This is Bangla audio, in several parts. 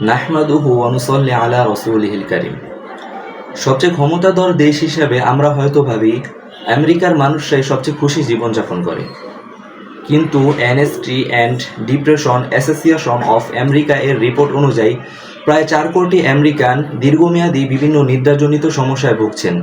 নাহমাদুহু অনুসল্লি আলা রসুলহিল করিম। সবচেয়ে ক্ষমতাধর দেশ হিসেবে আমরা হয়তো ভাবি, আমেরিকার মানুষরাই সবচেয়ে খুশি জীবনযাপন করে। কিন্তু anxiety and depression association of America এর রিপোর্ট অনুযায়ী, প্রায় চার কোটি আমেরিকান দীর্ঘমেয়াদী বিভিন্ন নিদ্রাজনিত সমস্যায় ভুগছেন।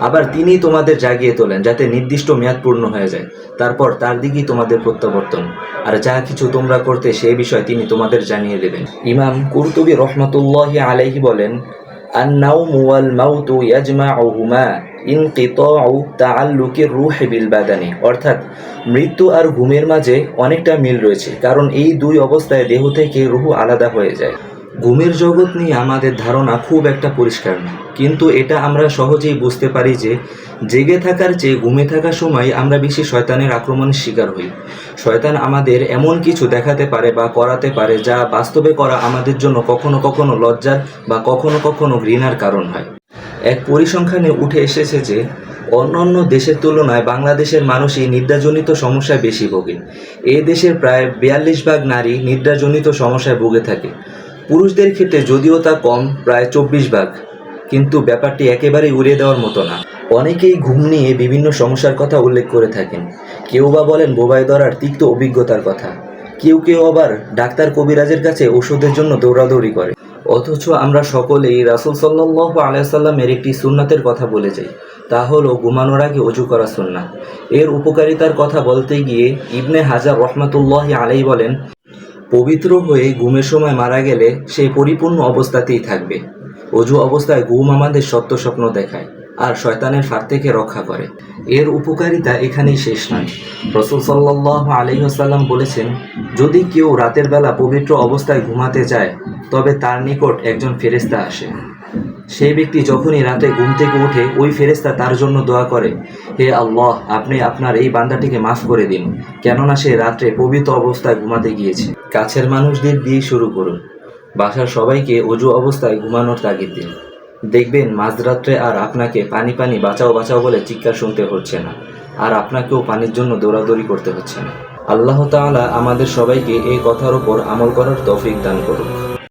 আবার তিনি তোমাদের জাগিয়ে তোলেন যাতে নির্দিষ্ট মেয়াদ পূর্ণ হয়ে যায় তারপর তার দিকেই তোমাদের প্রত্যাবর্তন আর যা কিছু তোমরা করতে সেই বিষয় তিনি তোমাদের জানিয়ে দেবেন ইমাম কুরতুবি রহমতুল্লাহ আলাইহি বলেন النوم والموت يجمعهما انقطاع تعلق الروح بالبدن অর্থাৎ মৃত্যু আর ঘুমের মাঝে অনেকটা মিল রয়েছে কারণ এই দুই অবস্থায় দেহ থেকে রুহ আলাদা হয়ে যায় ঘুমের জগৎ নিয়ে আমাদের ধারণা খুব একটা পরিষ্কার না। কিন্তু এটা আমরা সহজেই বুঝতে পারি যে, জেগে থাকার চেয়ে ঘুমে থাকার সময় আমরা বেশি শয়তানের আক্রমণের শিকার হই। শয়তান আমাদের এমন কিছু দেখাতে পারে বা করাতে পারে যা বাস্তবে করা আমাদের জন্য কখনো কখনো লজ্জার বা কখনো কখনো ঘৃণার কারণ হয়। এক পরিসংখ্যানে উঠে এসেছে যে, অন্যান্য দেশের তুলনায় বাংলাদেশের মানুষই নিদ্রাজনিত সমস্যায় বেশি ভোগে। এ দেশের প্রায় বিয়াল্লিশ ভাগ নারী নিদ্রাজনিত সমস্যায় ভুগে থাকে। পুরুষদের ক্ষেত্রে যদিও তা কম, প্রায় চব্বিশ ভাগ। কিন্তু ব্যাপারটি একেবারেই উড়িয়ে দেওয়ার মতো না। অনেকেই ঘুম নিয়ে বিভিন্ন সমস্যার কথা উল্লেখ করে থাকেন। কেউ বা বলেন বোবাই ধরার তিক্ত অভিজ্ঞতার কথা। কেউ কেউ আবার ডাক্তার কবিরাজের কাছে ওষুধের জন্য দৌড়াদৌড়ি করে। অথচ আমরা সকলেই রাসুল সাল্লাহ আলাইসাল্লামের একটি সুন্নাতের কথা বলে যাই। তা হলো ঘুমানোর আগে অজু করা সুন্না এর উপকারিতার কথা বলতে গিয়ে ইবনে হাজার রহমাতুল্লাহ আলাই বলেন পবিত্র হয়ে ঘুমের সময় মারা গেলে সে পরিপূর্ণ অবস্থাতেই থাকবে। অজু অবস্থায় ঘুম আমাদের সত্য স্বপ্ন দেখায়, আর শয়তানের ফার থেকে রক্ষা করে। এর উপকারিতা এখানেই শেষ নয়। রসুল সাল্লাহ আলহিহাসাল্লাম বলেছেন, যদি কেউ রাতের বেলা পবিত্র অবস্থায় ঘুমাতে যায়, তবে তার নিকট একজন ফেরেস্তা আসে। সেই ব্যক্তি যখনই রাতে ঘুম থেকে উঠে ওই ফেরেস্তা তার জন্য দোয়া করে, হে আল্লাহ, আপনি আপনার এই বান্দাটিকে মাফ করে দিন। কেননা সে রাত্রে পবিত্র অবস্থায় ঘুমাতে গিয়েছে। কাছের মানুষদের দিয়ে শুরু করুন। বাসার সবাইকে অজু অবস্থায় ঘুমানোর তাগিদ দিন। দেখবেন মাঝরাত্রে আর আপনাকে পানি পানি বাঁচাও বাঁচাও বলে চিৎকার শুনতে হচ্ছে না, আর আপনাকেও পানির জন্য দৌড়াদৌড়ি করতে হচ্ছে না। আল্লাহ তাআলা আমাদের সবাইকে এই কথার ওপর আমল করার তৌফিক দান করুন